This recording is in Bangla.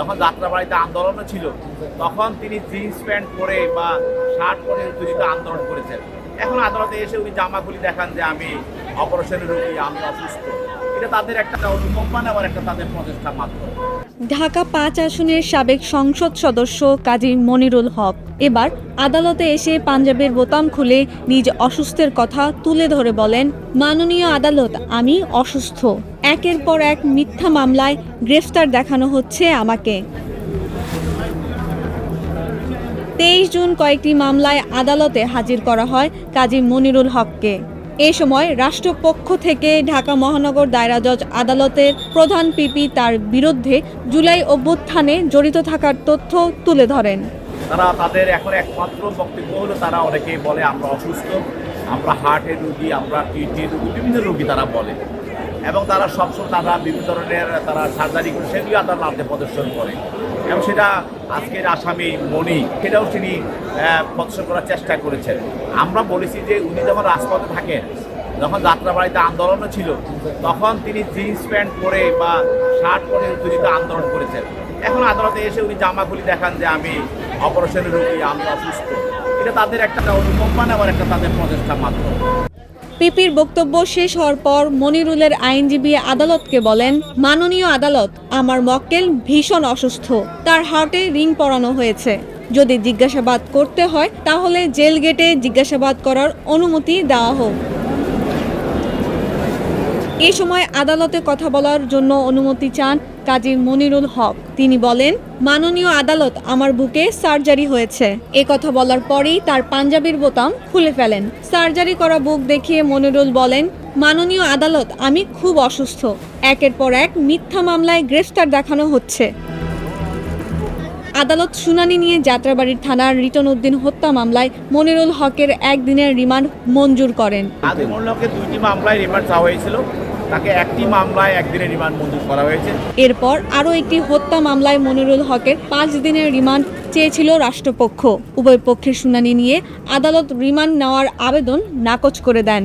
যখন যাত্রাবাড়িতে আন্দোলনও ছিল, তখন তিনি জিন্স প্যান্ট পরে বা শার্ট পরে তিনি আন্দোলন করেছেন। এখন আদালতে এসে উনি জামা খুলি দেখান যে আমি অপারেশনের রোগী, আমি অসুস্থ। এটা তাদের একটা অনুকম্পান আবার একটা তাদের প্রচেষ্টা মাত্র ঢাকা পাঁচ আসনের সাবেক সংসদ সদস্য কাজী মনিরুল হক। এবার আদালতে এসে পাঞ্জাবের বোতাম খুলে নিজ অসুস্থের কথা তুলে ধরে বলেন, মাননীয় আদালত, আমি অসুস্থ। একের পর এক মিথ্যা মামলায় গ্রেফতার দেখানো হচ্ছে আমাকে। তেইশ জুন কয়েকটি মামলায় আদালতে হাজির করা হয় কাজী মনিরুল হককে। এ সময় রাষ্ট্রপক্ষ থেকে ঢাকা মহানগর দায়রা জজ আদালতের প্রধান পিপি তার বিরুদ্ধে জুলাই অভ্যুত্থানে জড়িত থাকার তথ্য তুলে ধরেন। তারা তাদের এখন একমাত্র বক্তব্য হলো, তারা অনেকেই বলে, আমরা অসুস্থ, আমরা হার্টের রুগী, আমরা কিডনির রুগী, বিভিন্ন রুগী তারা বলে। এবং তারা সবসময় তারা বিভিন্ন ধরনের তারা সার্জারি করে, সেগুলি আদালতে প্রদর্শন করে। এবং সেটা আজকের আসামি মণি সেটাও তিনি প্রদর্শন করার চেষ্টা করেছেন। আমরা বলেছি যে উনি যখন রাজপথে থাকেন, যখন যাত্রাবাড়িতে আন্দোলনও ছিল, তখন তিনি জিন্স প্যান্ট পরে বা শার্ট পরে তিনি তো আন্দোলন করেছেন। এখন আদালতে এসে উনি জামা খুলি দেখান যে আমি অপারেশনের রোগী, আমি অসুস্থ। এটা তাদের একটা অনুকম্পান আবার একটা তাদের প্রচেষ্টা মাত্র পিপির বক্তব্য শেষ হওয়ার পর মনিরুলের আইনজীবী আদালতকে বলেন, মাননীয় আদালত আমার মক্কেল ভীষণ অসুস্থ। তার হার্টে রিং পরানো হয়েছে। যদি জিজ্ঞাসাবাদ করতে হয়, তাহলে জেল গেটে জিজ্ঞাসাবাদ করার অনুমতি দেওয়া হোক। এ সময় আদালতে কথা বলার জন্য অনুমতি চান কাজী মনিরুল হক। তিনি বলেন, মাননীয় আদালত আমার বুকে সার্জারি হয়েছে। এ কথা বলার পরেই তার পাঞ্জাবির বোতাম খুলে ফেলেন। সার্জারি করা বুক দেখিয়ে মনিরুল বলেন, মাননীয় আদালত, আমি খুব অসুস্থ। একের পর এক মিথ্যা মামলায় গ্রেফতার দেখানো হচ্ছে। আদালত শুনানি নিয়ে যাত্রাবাড়ির থানার রিটন উদ্দিন হত্যা মামলায় মনিরুল হকের একদিনের রিমান্ড মঞ্জুর করেন। দুইটি মামলায় রিমান্ড চাওয়া হয়েছিল। তাকে একটি মামলায় একদিনের রিমান্ড মঞ্জুর করা হয়েছে। এরপর আরও একটি হত্যা মামলায় মনিরুল হকের পাঁচ দিনের রিমান্ড চেয়েছিল রাষ্ট্রপক্ষ। উভয় পক্ষের শুনানি নিয়ে আদালত রিমান্ড নেওয়ার আবেদন নাকচ করে দেন।